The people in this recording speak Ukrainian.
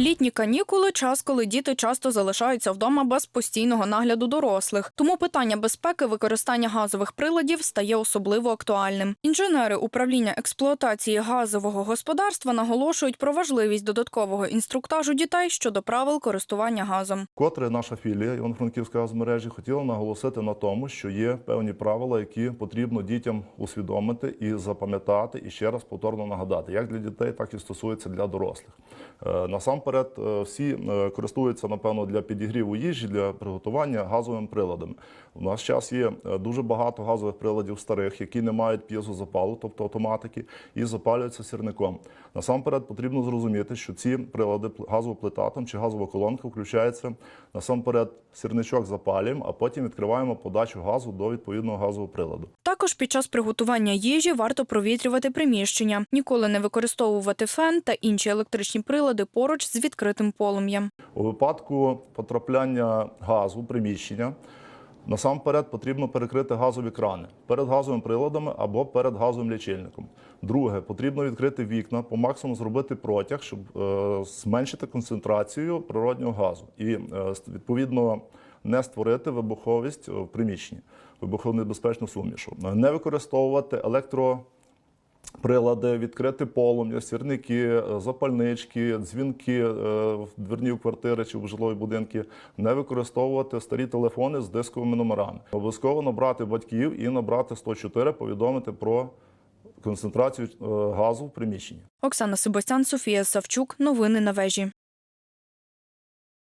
Літні канікули час, коли діти часто залишаються вдома без постійного нагляду дорослих. Тому питання безпеки використання газових приладів стає особливо актуальним. Інженери управління експлуатації газового господарства наголошують про важливість додаткового інструктажу дітей щодо правил користування газом. Котре наша філія Івано-Франківської газмережі хотіла наголосити на тому, що є певні правила, які потрібно дітям усвідомити і запам'ятати, і ще раз повторно нагадати, як для дітей, так і стосується для дорослих. Е, Насамперед, е, всі е, користуються напевно для підігріву їжі, для приготування газовими приладами. У нас час є е, дуже багато газових приладів старих, які не мають п'єзозапалу, тобто автоматики, і запалюються сірником. Насамперед потрібно зрозуміти, що ці прилади газова плита там чи газова колонка включається насамперед сірничок запалюємо, а потім відкриваємо подачу газу до відповідного газового приладу. Також під час приготування їжі варто провітрювати приміщення, ніколи не використовувати фен та інші електричні прилади поруч з відкритим полум'ям. У випадку потрапляння газу приміщення насамперед потрібно перекрити газові крани перед газовими приладами або перед газовим лічильником. Друге, потрібно відкрити вікна, по максимуму зробити протяг, щоб е, зменшити концентрацію природнього газу і е, відповідно не створити вибуховість в приміщенні, вибухонебезпечну сумішу. Не використовувати електро. Прилади, відкрити полум'я, сірники, е, запальнички, дзвінки е, в дверні квартири чи в жилові будинки, не використовувати старі телефони з дисковими номерами. Обов'язково набрати батьків і набрати 104, повідомити про концентрацію е, газу в приміщенні. Оксана Себастян, Софія Савчук. Новини на вежі.